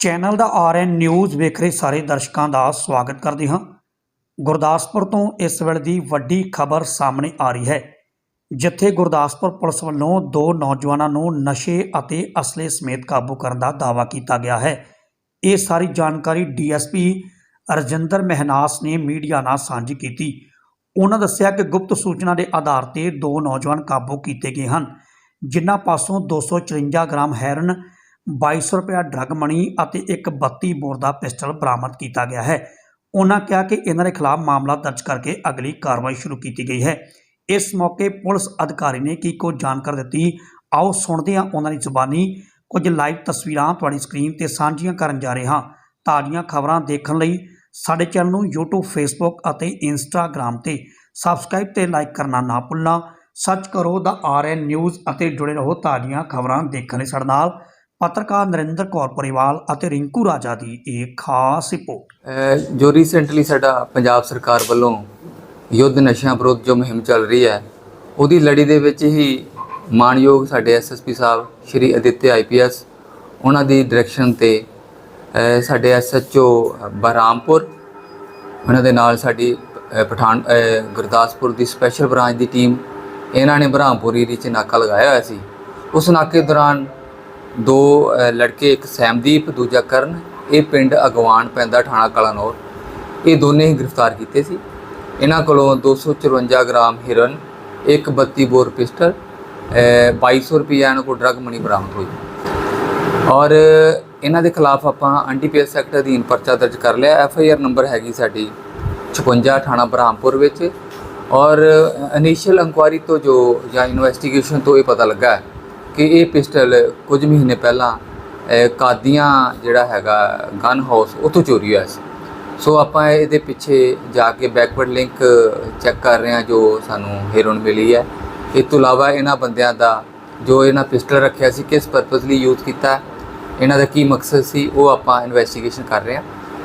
Channel ਦਾ RN news ਵੇਖ ਰਹੇ ਸਾਰੇ ਦਰਸ਼ਕਾਂ ਦਾ ਸਵਾਗਤ ਕਰਦੇ ਹਾਂ। ਗੁਰਦਾਸਪੁਰ ਤੋਂ ਇਸ ਵੇਲੇ ਦੀ ਵੱਡੀ ਖਬਰ ਸਾਹਮਣੇ ਆ ਰਹੀ ਹੈ, ਜਿੱਥੇ ਗੁਰਦਾਸਪੁਰ ਪੁਲਿਸ ਵੱਲੋਂ ਦੋ ਨੌਜਵਾਨਾਂ ਨੂੰ ਨਸ਼ੇ ਅਤੇ ਅਸਲੇ ਸਮੇਤ ਕਾਬੂ ਕਰਨ ਦਾ ਦਾਅਵਾ ਕੀਤਾ ਗਿਆ ਹੈ। ਇਹ ਸਾਰੀ ਜਾਣਕਾਰੀ ਡੀਐਸਪੀ ਰਜਿੰਦਰ ਮਹਿਨਾਸ ਨੇ ਮੀਡੀਆ ਨਾਲ ਸਾਂਝੀ ਕੀਤੀ। ਉਹਨਾਂ ਦੱਸਿਆ ਕਿ ਗੁਪਤ ਸੂਚਨਾ ਦੇ ਆਧਾਰ ਤੇ ਦੋ ਨੌਜਵਾਨ ਕਾਬੂ ਕੀਤੇ ਗਏ ਹਨ, ਜਿਨ੍ਹਾਂ ਪਾਸੋਂ 254 ਗ੍ਰਾਮ ਹੈਰਨ 2200 ਰੁਪਇਆ ਡਰੱਗ ਮਣੀ ਅਤੇ ਇੱਕ 32 ਬੋਰ ਦਾ ਪਿਸਟਲ ਬਰਾਮਦ ਕੀਤਾ ਗਿਆ ਹੈ। ਉਹਨਾਂ ਕਿਹਾ ਕਿ ਇਹਨਾਂ ਦੇ ਖਿਲਾਫ ਮਾਮਲਾ ਦਰਜ ਕਰਕੇ ਅਗਲੀ ਕਾਰਵਾਈ ਸ਼ੁਰੂ ਕੀਤੀ ਗਈ ਹੈ। ਇਸ ਮੌਕੇ ਪੁਲਿਸ ਅਧਿਕਾਰੀ ਨੇ ਕੀ ਕੁਝ ਜਾਣਕਾਰੀ ਦਿੱਤੀ, ਆਓ ਸੁਣਦੇ ਹਾਂ ਉਹਨਾਂ ਦੀ ਜ਼ੁਬਾਨੀ। ਕੁਝ ਲਾਈਵ ਤਸਵੀਰਾਂ ਤੁਹਾਡੀ ਸਕਰੀਨ ਤੇ ਸਾਂਝੀਆਂ ਕਰਨ ਜਾ ਰਹੇ ਹਾਂ। ਤਾਜ਼ੀਆਂ ਖਬਰਾਂ ਦੇਖਣ ਲਈ ਸਾਡੇ ਚੈਨਲ ਨੂੰ YouTube, Facebook ਅਤੇ Instagram ਤੇ ਸਬਸਕ੍ਰਾਈਬ ਤੇ ਲਾਈਕ ਕਰਨਾ ਨਾ ਭੁੱਲਣਾ। ਸਰਚ ਕਰੋ ਦਾ ਆਰਐਨ ਨਿਊਜ਼ ਅਤੇ ਜੁੜੇ ਰਹੋ ਤਾਜ਼ੀਆਂ ਖਬਰਾਂ ਦੇਖਣ ਲਈ ਸਾਡੇ ਨਾਲ। ਪੱਤਰਕਾਰ ਨਰਿੰਦਰ ਕੌਰ ਪਰਿਵਾਲ ਅਤੇ ਰਿੰਕੂ ਰਾਜਾ ਦੀ ਇਹ ਖਾਸ ਰਿਪੋਰਟ। ਜੋ ਰੀਸੈਂਟਲੀ ਸਾਡਾ ਪੰਜਾਬ ਸਰਕਾਰ ਵੱਲੋਂ ਯੁੱਧ ਨਸ਼ਿਆਂ ਵਿਰੁੱਧ ਜੋ ਮੁਹਿੰਮ ਚੱਲ ਰਹੀ ਹੈ, ਉਹਦੀ ਲੜੀ ਦੇ ਵਿੱਚ ਹੀ ਮਾਨਯੋਗ ਸਾਡੇ ਐਸਐਸਪੀ ਸਾਹਿਬ, ਸ਼੍ਰੀ ਅਦਿੱਤਿਆ ਆਈਪੀਐਸ ਉਹਨਾਂ ਦੀ ਡਾਇਰੈਕਸ਼ਨ ਤੇ, ਅਹ ਸਾਡੇ ਐਸਐਚਓ ਬਰਾਮਪੁਰ ਉਹਨਾਂ ਦੇ ਨਾਲ ਸਾਡੀ ਪਠਾਨ ਗੁਰਦਾਸਪੁਰ ਦੀ ਸਪੈਸ਼ਲ ਬ੍ਰਾਂਚ ਦੀ ਟੀਮ ਇਹਨਾਂ ਨੇ ਬਰਾਮਪੁਰ ਏਰੀਏ 'ਚ ਨਾਕਾ ਲਗਾਇਆ ਹੋਇਆ ਸੀ। ਉਸ ਨਾਕੇ ਦੌਰਾਨ ਦੋ ਲੜਕੇ, ਇੱਕ ਸੈਮਦੀਪ ਦੂਜਾ ਕਰਨ। ਇਹ ਪਿੰਡ ਅਗਵਾਨ ਪੈਂਦਾ ਥਾਣਾ ਕਲਾਨੌਰ। ਇਹ ਦੋਨੇ ਹੀ ਗ੍ਰਿਫਤਾਰ ਕੀਤੇ ਸੀ। ਇਹਨਾਂ ਕੋਲੋਂ 254 ਗ੍ਰਾਮ ਹਿਰਨ, ਇੱਕ 32 ਬੋਰ ਪਿਸਟਲ ਅਹ 2200 ਰੁਪਈਆ ਇਹਨਾਂ ਕੋਲ ਡਰਗ ਮਨੀ ਬਰਾਮਦ ਹੋਈ। ਔਰ ਇਹਨਾਂ ਦੇ ਖਿਲਾਫ ਆਪਾਂ ਐਨਡੀਪੀਐਸ ਸੈਕਟਰ ਅਧੀਨ ਪਰਚਾ ਦਰਜ ਕਰ ਲਿਆ। ਐਫ ਆਈ ਆਰ ਨੰਬਰ ਹੈਗੀ ਸਾਡੀ 56 ਥਾਣਾ ਬ੍ਰਹਮਪੁਰ ਵਿੱਚ। ਔਰ ਇਨੀਸ਼ੀਅਲ ਇਨਕੁਆਇਰੀ ਤੋਂ ਜੋ ਜਾਂ ਇਨਵੈਸਟੀਗੇਸ਼ਨ ਤੋਂ ਇਹ ਪਤਾ ਲੱਗਾ ਹੈ। ਕਿ ਇਹ ਪਿਸਟਲ ਕੁਝ ਮਹੀਨੇ ਪਹਿਲਾਂ ਕਾਦੀਆਂ ਜਿਹੜਾ ਹੈਗਾ ਗਨ ਹਾਊਸ ਉੱਥੋਂ ਚੋਰੀ ਹੋਇਆ ਸੀ। ਸੋ ਆਪਾਂ ਇਹਦੇ ਪਿੱਛੇ ਜਾ ਕੇ ਬੈਕਵਰਡ ਲਿੰਕ ਚੈੱਕ ਕਰ ਰਹੇ ਹਾਂ ਜੋ ਸਾਨੂੰ ਹੀਰੋਨ ਮਿਲੀ ਹੈ। ਇਸ ਤੋਂ ਇਲਾਵਾ ਇਹਨਾਂ ਬੰਦਿਆਂ ਦਾ ਜੋ ਇਹਨਾਂ ਪਿਸਟਲ ਰੱਖਿਆ ਸੀ, ਕਿਸ ਪਰਪਸ ਲਈ ਯੂਜ਼ ਕੀਤਾ ਇਹਨਾਂ ਦਾ ਕੀ ਮਕਸਦ ਸੀ, ਉਹ ਆਪਾਂ ਇਨਵੈਸਟੀਗੇਸ਼ਨ ਕਰ ਰਹੇ ਹਾਂ।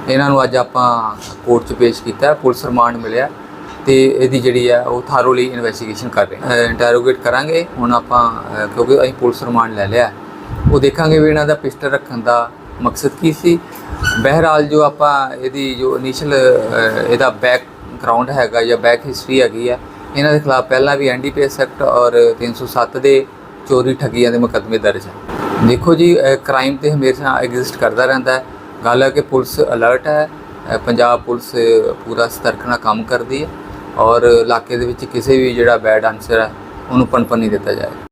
ਇਹਨਾਂ ਨੂੰ ਅੱਜ ਆਪਾਂ ਕੋਰਟ 'ਚ ਪੇਸ਼ ਕੀਤਾ ਪੁਲਿਸ ਰਿਮਾਂਡ ਮਿਲਿਆ ਤੇ ਇਹਦੀ ਜਿਹੜੀ ਹੈ ਉਹ ਥਾਰੋਲੀ ਇਨਵੈਸਟੀਗੇਸ਼ਨ ਕਰ ਰਹੇ ਇੰਟਰੋਗੇਟ ਕਰਾਂਗੇ, ਹੁਣ ਆਪਾਂ ਕਿਉਂਕਿ ਅਸੀਂ ਪੁਲਿਸ ਰਿਮਾਂਡ ਲੈ ਲਿਆ। ਉਹ ਦੇਖਾਂਗੇ ਵੀ ਇਹਨਾਂ ਦਾ ਪਿਸਟਲ ਰੱਖਣ ਦਾ ਮਕਸਦ ਕੀ ਸੀ। ਬਹਿਰਾਲ ਜੋ ਆਪਾਂ ਇਹਦੀ ਜੋ ਇਨੀਸ਼ੀਅਲ ਇਹਦਾ ਬੈਕ ਗਰਾਊਂਡ ਹੈਗਾ ਜਾਂ ਬੈਕ ਹਿਸਟਰੀ ਹੈਗੀ ਹੈ ਇਹਨਾਂ ਦੇ ਖਿਲਾਫ ਪਹਿਲਾਂ ਵੀ ਐਨਡੀਪੀਐਸ ਐਕਟ ਔਰ 307 ਦੇ ਚੋਰੀ ਠੱਗੀਆਂ ਦੇ ਮੁਕੱਦਮੇ ਦਰਜ ਹੈ ਦੇਖੋ ਜੀ ਕ੍ਰਾਈਮ ਤੇ ਹਮੇਸ਼ਾ ਐਗਜ਼ਿਸਟ ਕਰਦਾ ਰਹਿੰਦਾ ਹੈ। ਗੱਲ ਹੈ ਕਿ ਪੁਲਿਸ ਅਲਰਟ ਹੈ ਪੰਜਾਬ ਪੁਲਿਸ ਪੂਰਾ ਸਤਰਕ ਨਾਲ ਕੰਮ ਕਰਦੀ ਹੈ। ਔਰ ਇਲਾਕੇ ਦੇ ਵਿੱਚ ਕਿਸੇ ਵੀ ਜਿਹੜਾ ਬੈਡ ਆਨਸਰ ਹੈ, ਉਹਨੂੰ ਪਨਪਨ ਨਹੀਂ ਦਿੱਤਾ ਜਾਏ।